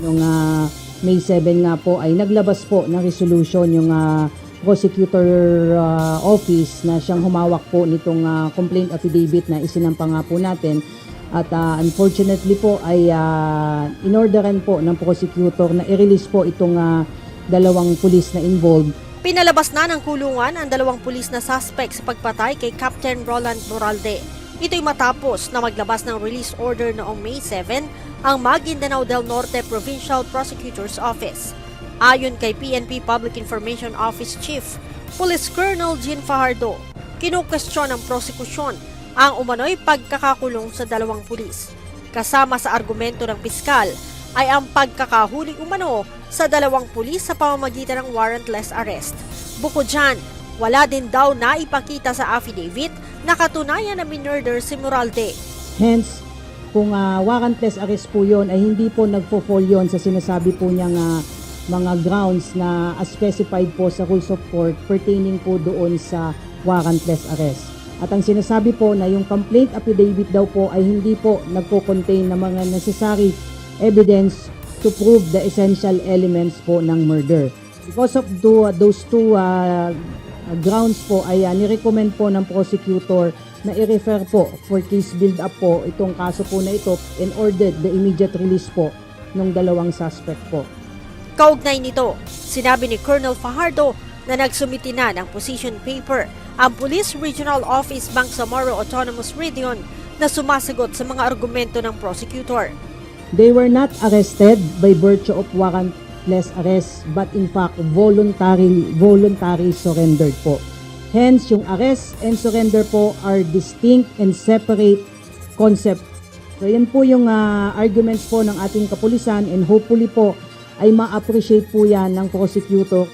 Noong ah, May 7 nga po ay naglabas po ng resolution yung ah, prosecutor ah, office na siyang humawak po nitong ah, complaint affidavit na isinampa nga po natin. At ah, unfortunately po ay uh, inorderan po ng prosecutor na i-release po itong ah, dalawang pulis na involved Pinalabas na ng kulungan ang dalawang pulis na suspect sa pagpatay kay Captain Roland Moralde. Ito'y matapos na maglabas ng release order noong May 7 ang Maguindanao del Norte Provincial Prosecutor's Office. Ayon kay PNP Public Information Office Chief, Police Colonel Jean Fajardo, kinukwestiyon ng prosekusyon ang umano'y pagkakakulong sa dalawang pulis. Kasama sa argumento ng piskal ay ang pagkakahuli umano sa dalawang pulis sa pamamagitan ng warrantless arrest. Bukod dyan, wala din daw na ipakita sa affidavit na katunayan na minurder si Moralde. Hence, kung ah, warrantless arrest po yun, ay hindi po nagpo-fall yun sa sinasabi po niyang ah, mga grounds na as specified po sa rules of court pertaining po doon sa warrantless arrest. At ang sinasabi po na yung complaint affidavit daw po ay hindi po nagpo-contain ng mga necessary evidence to prove the essential elements po ng murder. Because of those two ah, grounds po ay uh, nirecommend po ng prosecutor na i-refer po for case build-up po itong kaso po na ito and ordered the immediate release po ng dalawang suspect po. Kaugnay nito, sinabi ni Colonel Fajardo na nagsumiti na ng position paper ang Police Regional Office Bangsamoro Autonomous Region na sumasagot sa mga argumento ng prosecutor. They were not arrested by virtue of warrantless arrest but in fact voluntary voluntary surrendered po. Hence, yung arrest and surrender po are distinct and separate concept. So yan po yung ah, arguments po ng ating kapulisan and hopefully po ay ma-appreciate po yan ng prosecutor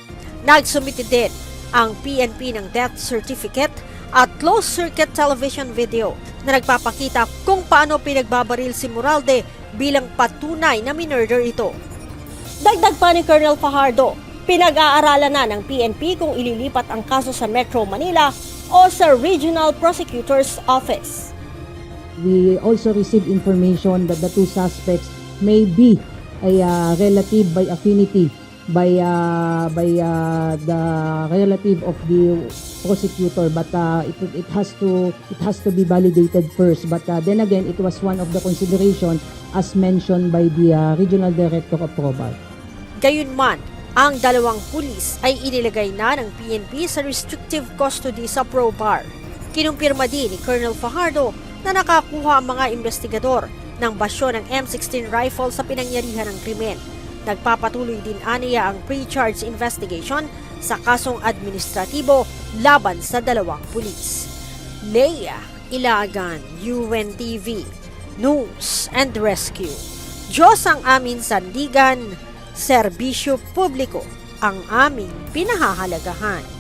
Nagsumiti din ang PNP ng death certificate at closed circuit television video na nagpapakita kung paano pinagbabaril si Moralde bilang patunay na minurder ito. Dagdag pa ni Colonel Fajardo, pinag-aaralan na ng PNP kung ililipat ang kaso sa Metro Manila o sa Regional Prosecutor's Office. we also received information that the two suspects may be a uh, relative by affinity by uh, by uh, the relative of the prosecutor but uh, it it has to it has to be validated first but uh, then again it was one of the consideration as mentioned by the uh, regional director of Probal Gayunman, ang dalawang pulis ay inilagay na ng PNP sa restrictive custody sa Pro Bar. Kinumpirma din ni Colonel Fajardo na nakakuha ang mga investigador ng basyo ng M16 rifle sa pinangyarihan ng krimen. Nagpapatuloy din aniya ang pre-charge investigation sa kasong administratibo laban sa dalawang pulis. Leia Ilagan, UNTV, News and Rescue. Diyos ang aming sandigan, serbisyo publiko ang aming pinahahalagahan.